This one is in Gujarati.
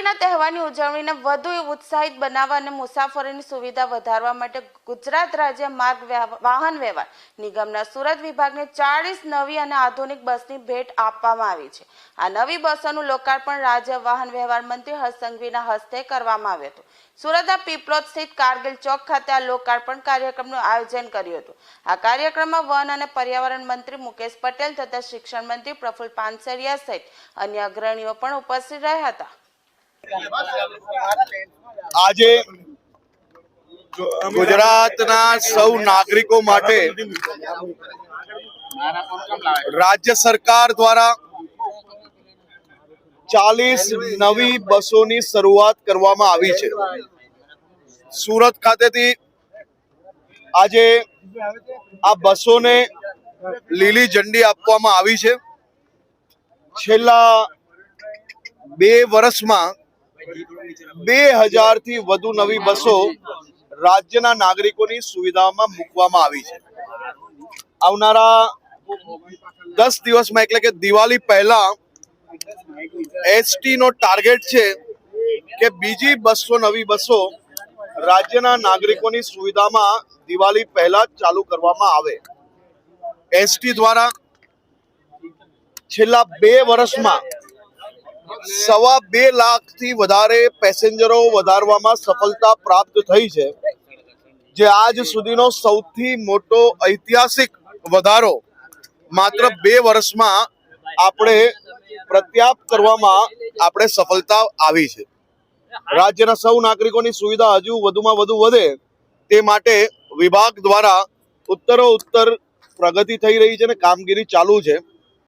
તહેવારની ઉજવણીને વધુ ઉત્સાહિત બનાવવા અને મુસાફરીની સુવિધા વધારવા માટે ગુજરાત રાજ્ય માર્ગ વાહન વ્યવહાર નિગમના સુરત વિભાગને ચાળીસ નવી અને આધુનિક બસની ભેટ આપવામાં આવી છે. આ નવી બસોનું લોકાર્પણ રાજ્ય વાહન વ્યવહાર મંત્રી હર્ષ હસ્તે કરવામાં આવ્યું હતું. સુરતના પીપલોદ સ્થિત કારગિલ ચોક ખાતે આ લોકાર્પણ કાર્યક્રમનું આયોજન કર્યું હતું. આ કાર્યક્રમમાં વન અને પર્યાવરણ મંત્રી મુકેશ પટેલ તથા શિક્ષણ મંત્રી પ્રફુલ્લ પાનસરિયા સહિત અન્ય અગ્રણીઓ પણ ઉપસ્થિત રહ્યા હતા. આજે ગુજરાતના સૌ નાગરિકો માટે રાજ્ય સરકાર દ્વારા ચાલીસ નવી બસોની શરૂઆત કરવામાં આવી છે. સુરત ખાતેથી આજે આ બસોને લીલી ઝંડી આપવામાં આવી છે. છેલ્લા બે વર્ષમાં બે હજારથી વધુ નવી બસો રાજ્યના નાગરિકોની સુવિધામાં મૂકવામાં આવી છે. આવનારા દસ દિવસમાં એટલે કે દિવાળી પહેલા એસટી નો ટાર્ગેટ છે કે બીજી બસો નવી બસો રાજ્યના નાગરિકોની સુવિધામાં દિવાળી પહેલા ચાલુ કરવામાં આવે. એસટી દ્વારા છેલ્લા બે વર્ષમાં સવા બે લાખથી વધારે પેસેન્જરો વધારવામાં સફળતા પ્રાપ્ત થઈ છે. જે આજ સુધીનો સૌથી મોટો ઐતિહાસિક વધારો માત્ર બે વર્ષમાં આપણે પ્રત્યાપ્ત કરવામાં આપણે સફળતા આવી છે. રાજ્યના સૌ નાગરિકોની સુવિધા હજુ વધુમાં વધુ વધે તે માટે વિભાગ દ્વારા ઉત્તરો ઉત્તર પ્રગતિ થઈ રહી છે અને કામગીરી ચાલુ છે.